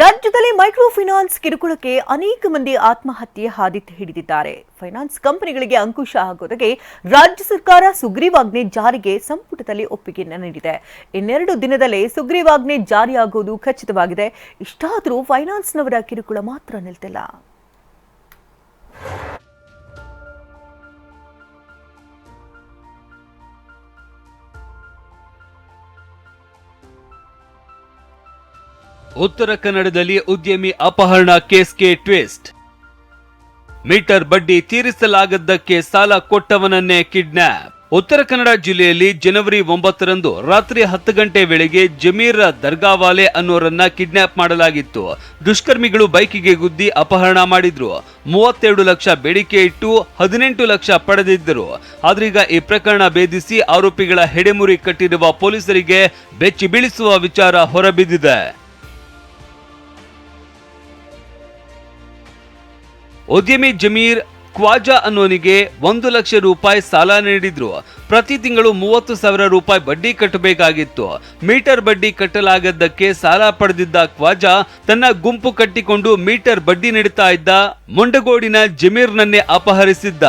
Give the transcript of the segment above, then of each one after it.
ರಾಜ್ಯದಲ್ಲಿ micro finance ಕಿರುಕುಳಕ್ಕೆ ಅನೇಕ ಮಂದಿ ಆತ್ಮಹತ್ಯೆ ಹಾದಿ ಹಿಡಿದಿದ್ದಾರೆ. ಫೈನಾನ್ಸ್ ಕಂಪನಿಗಳಿಗೆ ಅಂಕುಶ ಹಾಕೋದಕ್ಕೆ ರಾಜ್ಯ ಸರ್ಕಾರ ಸುಗ್ರೀವಾಜ್ಞೆ ಜಾರಿಗೆ ಸಂಪುಟದಲ್ಲಿ ಒಪ್ಪಿಗೆ ನೀಡಿದೆ. ಇನ್ನೆರಡು ದಿನದಲ್ಲೇ ಸುಗ್ರೀವಾಜ್ಞೆ ಜಾರಿಯಾಗುವುದು ಖಚಿತವಾಗಿದೆ. ಇಷ್ಟಾದರೂ ಫೈನಾನ್ಸ್ನವರ ಕಿರುಕುಳ ಮಾತ್ರ ನಿಲ್ತಿಲ್ಲ. ಉತ್ತರ ಕನ್ನಡದಲ್ಲಿ ಉದ್ಯಮಿ ಅಪಹರಣ ಕೇಸ್ಗೆ ಟ್ವಿಸ್ಟ್. ಮೀಟರ್ ಬಡ್ಡಿ ತೀರಿಸಲಾಗದ್ದಕ್ಕೆ ಸಾಲ ಕೊಟ್ಟವನನ್ನೇ ಕಿಡ್ನಾಪ್. ಉತ್ತರ ಕನ್ನಡ ಜಿಲ್ಲೆಯಲ್ಲಿ ಜನವರಿ ಒಂಬತ್ತರಂದು ರಾತ್ರಿ ಹತ್ತು ಗಂಟೆ ವೇಳೆಗೆ ಜಮೀರ್ ದರ್ಗಾವಾಲೆ ಅನ್ನೋರನ್ನ ಕಿಡ್ನಾಪ್ ಮಾಡಲಾಗಿತ್ತು. ದುಷ್ಕರ್ಮಿಗಳು ಬೈಕಿಗೆ ಗುದ್ದಿ ಅಪಹರಣ ಮಾಡಿದ್ರು. ಮೂವತ್ತೆರಡು ಲಕ್ಷ ಬೇಡಿಕೆ ಇಟ್ಟು ಹದಿನೆಂಟು ಲಕ್ಷ ಪಡೆದಿದ್ದರು. ಆದ್ರೀಗ ಈ ಪ್ರಕರಣ ಭೇದಿಸಿ ಆರೋಪಿಗಳ ಹೆಡೆಮುರಿ ಕಟ್ಟಿರುವ ಪೊಲೀಸರಿಗೆ ಬೆಚ್ಚಿ ಬೀಳಿಸುವ ವಿಚಾರ ಹೊರಬಿದ್ದಿದೆ. ಉದ್ಯಮಿ ಜಮೀರ್ ಖ್ವಾಜಾ ಅನ್ನೋನಿಗೆ ಒಂದು ಲಕ್ಷ ರೂಪಾಯಿ ಸಾಲ ನೀಡಿದ್ರು. ಪ್ರತಿ ತಿಂಗಳು ಮೂವತ್ತು ಸಾವಿರ ರೂಪಾಯಿ ಬಡ್ಡಿ ಕಟ್ಟಬೇಕಾಗಿತ್ತು. ಮೀಟರ್ ಬಡ್ಡಿ ಕಟ್ಟಲಾಗದ್ದಕ್ಕೆ ಸಾಲ ಪಡೆದಿದ್ದ ಖ್ವಾಜಾ ತನ್ನ ಗುಂಪು ಕಟ್ಟಿಕೊಂಡು ಮೀಟರ್ ಬಡ್ಡಿ ನೀಡುತ್ತಾ ಇದ್ದ ಮುಂಡಗೋಡಿನ ಜಮೀರ್ನನ್ನೇ ಅಪಹರಿಸಿದ್ದ.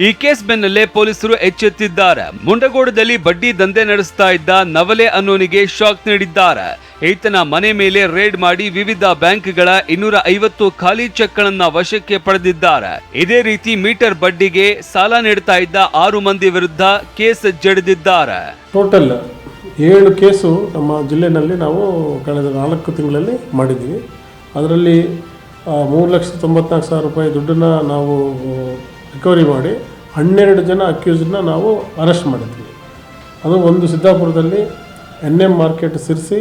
ಈ ಕೇಸ್ ಬೆನ್ನಲ್ಲೇ ಪೊಲೀಸರು ಎಚ್ಚೆತ್ತಿದ್ದಾರೆ. ಮುಂಡಗೋಡದಲ್ಲಿ ಬಡ್ಡಿ ದಂಧೆ ನಡೆಸ್ತಾ ಇದ್ದ ನವಲೆ ಅನ್ನೋನಿಗೆ ಶಾಕ್ ನೀಡಿದ್ದಾರೆ. ಈತನ ಮನೆ ಮೇಲೆ ರೇಡ್ ಮಾಡಿ ವಿವಿಧ ಬ್ಯಾಂಕ್ಗಳ ಇನ್ನೂರ ಐವತ್ತು ಖಾಲಿ ಚೆಕ್ಗಳನ್ನ ವಶಕ್ಕೆ ಪಡೆದಿದ್ದಾರೆ. ಇದೇ ರೀತಿ ಮೀಟರ್ ಬಡ್ಡಿಗೆ ಸಾಲ ನೀಡ್ತಾ ಇದ್ದ ಆರು ಮಂದಿ ವಿರುದ್ಧ ಕೇಸ್ ಜಡಿದಿದ್ದಾರೆ. ಟೋಟಲ್ ಏಳು ಕೇಸು ನಮ್ಮ ಜಿಲ್ಲೆಯಲ್ಲಿ ನಾವು ಕಳೆದ ನಾಲ್ಕು ತಿಂಗಳಲ್ಲಿ ಮಾಡಿದ್ದೀವಿ. ಅದರಲ್ಲಿ ಮೂರು ಲಕ್ಷ ತೊಂಬತ್ನಾಲ್ಕು ಸಾವಿರ ರೂಪಾಯಿ ದುಡ್ಡನ್ನು ನಾವು ರಿಕವರಿ ಮಾಡಿ ಹನ್ನೆರಡು ಜನ ಅಕ್ಯೂಸ್ನ ನಾವು ಅರೆಸ್ಟ್ ಮಾಡಿದ್ವಿ. ಅದು ಒಂದು ಸಿದ್ದಾಪುರದಲ್ಲಿ ಎನ್ ಎಂ ಮಾರ್ಕೆಟ್ ಸಿರ್ಸಿ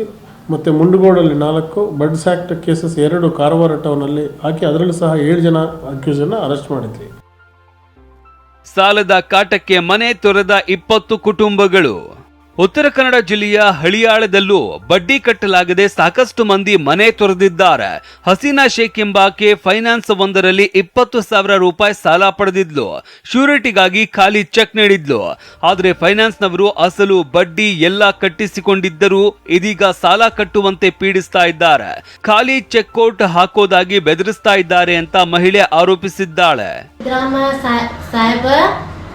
ಮತ್ತು ಮುಂಡಗೋಡಲ್ಲಿ ನಾಲ್ಕು ಬಡ್ಸ್ ಆ್ಯಕ್ಟ್ ಕೇಸಸ್ ಎರಡು ಕಾರವಾರ ಟೌನಲ್ಲಿ ಹಾಕಿ ಅದರಲ್ಲೂ ಸಹ ಏಳು ಜನ ಅಕ್ಯೂಸನ್ನು ಅರೆಸ್ಟ್ ಮಾಡಿದ್ವಿ ಸಾಲದ ಕಾಟಕ್ಕೆ ಮನೆ ತೊರೆದ ಇಪ್ಪತ್ತು ಕುಟುಂಬಗಳು. ಉತ್ತರ ಕನ್ನಡ ಜಿಲ್ಲೆಯ ಹಳಿಯಾಳದಲ್ಲೂ ಬಡ್ಡಿ ಕಟ್ಟಲಾಗದೆ ಸಾಕಷ್ಟು ಮಂದಿ ಮನೆ ತೊರೆದಿದ್ದಾರೆ ಹಸೀನಾ ಶೇಖ್ ಎಂಬಾಕೆ ಫೈನಾನ್ಸ್ ಒಂದರಲ್ಲಿ ಇಪ್ಪತ್ತು ಸಾವಿರ ರೂಪಾಯಿ ಸಾಲ ಪಡೆದಿದ್ಲು ಶ್ಯೂರಿಟಿಗಾಗಿ ಖಾಲಿ ಚೆಕ್ ನೀಡಿದ್ಲು ಆದ್ರೆ ಫೈನಾನ್ಸ್ನವರು ಅಸಲು ಬಡ್ಡಿ ಎಲ್ಲ ಕಟ್ಟಿಸಿಕೊಂಡಿದ್ದರೂ ಇದೀಗ ಸಾಲ ಕಟ್ಟುವಂತೆ ಪೀಡಿಸ್ತಾ ಇದ್ದಾರೆ ಖಾಲಿ ಚೆಕ್ ಔಟ್ ಹಾಕೋದಾಗಿ ಬೆದರಿಸ್ತಾ ಇದ್ದಾರೆ ಅಂತ ಮಹಿಳೆ ಆರೋಪಿಸಿದ್ದಾಳೆ ड्रामा सा- साहब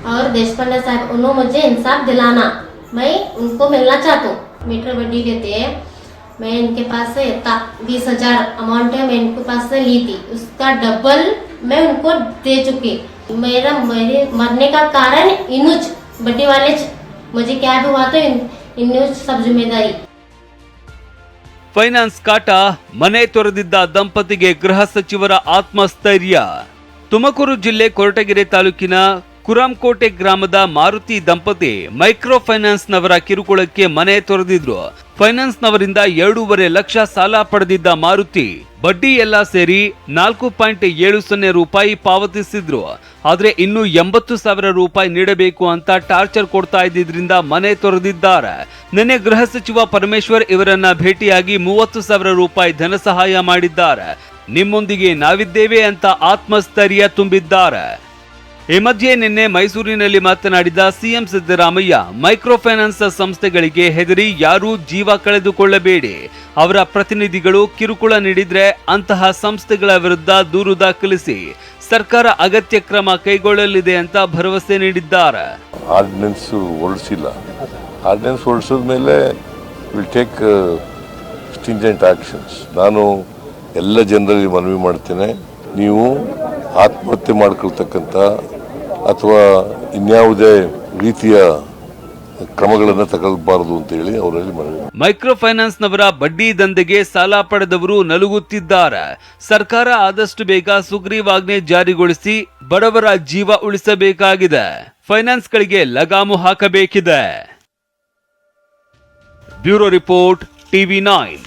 और देशपांडे साहब उन्होंने मुझे इंसाफ दिलाना मैं उनको मिलना चाहता हूँ मीटर बड्डी देते हैं मैं इनके पास से बीस हजार अमाउंट है मैं इनके पास से ली थी उसका डबल मैं उनको दे चुकी मेरा मेरे मरने का कारण इनुज बड्डी वाले च- मुझे क्या भी हुआ तो इन, इनुज सब जिम्मेदारी ಫೈನಾನ್ಸ್ ಕಾಟ ಮನೆ ತೊರೆದಿದ್ದ ದಂಪತಿಗೆ ಗೃಹ ಸಚಿವರ ಆತ್ಮಸ್ಥೈರ್ಯ ತುಮಕೂರು ಜಿಲ್ಲೆ ಕೊರಟಗೆರೆ ತಾಲೂಕಿನ ಕುರಾಂಕೋಟೆ ಗ್ರಾಮದ ಮಾರುತಿ ದಂಪತಿ ಮೈಕ್ರೋ ಫೈನಾನ್ಸ್ನವರ ಕಿರುಕುಳಕ್ಕೆ ಮನೆ ತೊರೆದಿದ್ರು. ಫೈನಾನ್ಸ್ನವರಿಂದ ಎರಡೂವರೆ ಲಕ್ಷ ಸಾಲ ಪಡೆದಿದ್ದ ಮಾರುತಿ ಬಡ್ಡಿ ಎಲ್ಲ ಸೇರಿ ನಾಲ್ಕು ಪಾಯಿಂಟ್ ಏಳು ಸೊನ್ನೆ ರೂಪಾಯಿ ಪಾವತಿಸಿದ್ರು. ಆದ್ರೆ ಇನ್ನು ಎಂಬತ್ತು ಸಾವಿರ ರೂಪಾಯಿ ನೀಡಬೇಕು ಅಂತ ಟಾರ್ಚರ್ ಕೊಡ್ತಾ ಇದ್ದಿದ್ರಿಂದ ಮನೆ ತೊರೆದಿದ್ದಾರೆ. ನಿನ್ನೆ ಗೃಹ ಸಚಿವ ಪರಮೇಶ್ವರ್ ಇವರನ್ನ ಭೇಟಿಯಾಗಿ ಮೂವತ್ತು ಸಾವಿರ ರೂಪಾಯಿ ಧನ ಸಹಾಯ ಮಾಡಿದ್ದಾರೆ. ನಿಮ್ಮೊಂದಿಗೆ ನಾವಿದ್ದೇವೆ ಅಂತ ಆತ್ಮಸ್ಥೈರ್ಯ ತುಂಬಿದ್ದಾರೆ. ಈ ಮಧ್ಯೆ ನಿನ್ನೆ ಮೈಸೂರಿನಲ್ಲಿ ಮಾತನಾಡಿದ ಸಿಎಂ ಸಿದ್ದರಾಮಯ್ಯ ಮೈಕ್ರೋ ಫೈನಾನ್ಸ್ ಸಂಸ್ಥೆಗಳಿಗೆ ಹೆದರಿ ಯಾರೂ ಜೀವ ಕಳೆದುಕೊಳ್ಳಬೇಡಿ. ಅವರ ಪ್ರತಿನಿಧಿಗಳು ಕಿರುಕುಳ ನೀಡಿದ್ರೆ ಅಂತಹ ಸಂಸ್ಥೆಗಳ ವಿರುದ್ಧ ದೂರು ದಾಖಲಿಸಿ ಸರ್ಕಾರ ಅಗತ್ಯ ಕ್ರಮ ಕೈಗೊಳ್ಳಲಿದೆ ಅಂತ ಭರವಸೆ ನೀಡಿದ್ದಾರೆ. ಆರ್ಡಿನೆನ್ಸ್ ಹೊರಡಿಸಿಲ್ಲ. ಆರ್ಡಿನೆನ್ಸ್ ಹೊರಡಿಸಿದ ಮೇಲೆ ವಿಲ್ ಟೇಕ್ ಸ್ಟಿಂಜೆಂಟ್ ಆಕ್ಷನ್ಸ್ ನಾನು ಎಲ್ಲ ಜನರಲ್ಲಿ ಮನವಿ ಮಾಡ್ತೇನೆ. ನೀವು ಆತ್ಮಹತ್ಯೆ ಮಾಡ್ಕೊಳ್ತಕ್ಕಂಥ ಅಥವಾ ಇನ್ಯಾವುದೇ ರೀತಿಯ ಕ್ರಮಗಳನ್ನು ತಗೊಳ್ಬಾರದು ಅಂತೇಳಿ ಅವರಲ್ಲಿ ಮನವಿ ಮೈಕ್ರೋ ಫೈನಾನ್ಸ್ನವರ ಬಡ್ಡಿ ದಂಧೆಗೆ ಸಾಲ ಪಡೆದವರು ನಲುಗುತ್ತಿದ್ದಾರೆ. ಸರ್ಕಾರ ಆದಷ್ಟು ಬೇಗ ಸುಗ್ರೀವಾಜ್ಞೆ ಜಾರಿಗೊಳಿಸಿ ಬಡವರ ಜೀವ ಉಳಿಸಬೇಕಾಗಿದೆ. ಫೈನಾನ್ಸ್ಗಳಿಗೆ ಲಗಾಮು ಹಾಕಬೇಕಿದೆ. Bureau report, TV nine.